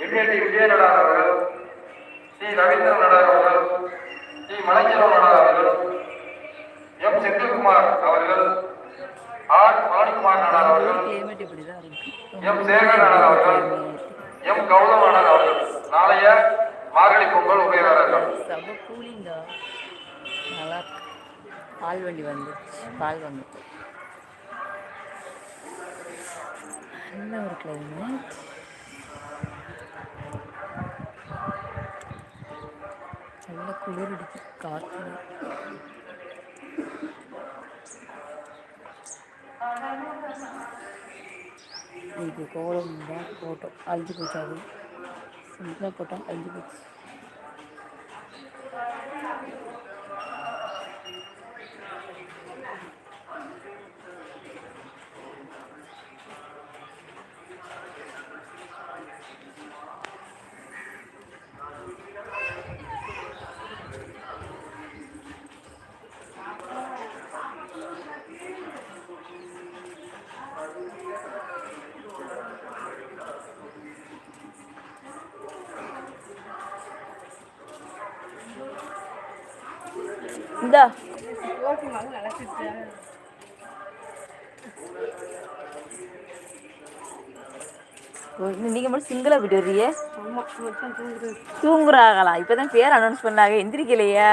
MAT விஜயநடார் அவர்கள் ஸ்ரீ ரவீந்திரன் நடார் அவர்கள் ஸ்ரீ மலைச்செல்வன் நடார் அவர்கள் எம். செந்தில்குமார் அவர்கள் ஆர். பழனிக்குமார் நடார் அவர்கள் எம். சேகர் நடார் அவர்கள் எம். கௌதம் நடார் அவர்கள். நாளைய மார்கழி பொங்கல் உபயோகர்கள் நல்லா பால் வண்டி வந்துச்சு பால் வந்து நல்ல ஒரு கிளைமேட் நல்ல குளிர் அடிக்குது காற்று இது கோலம் தான் போட்டோம். அழிஞ்சு போச்சு அது. சிம்பிளாக போட்டோம் அழிஞ்சு போச்சு. இந்தா. ஓ, இன்னும் நீங்க மட்டும் சிங்கிளா போயிட்டு வர்றீங்க? தூங்குறாங்களா? இப்பதான் பேர் அனௌன்ஸ் பண்ணாங்க எந்திரிக்கலையா.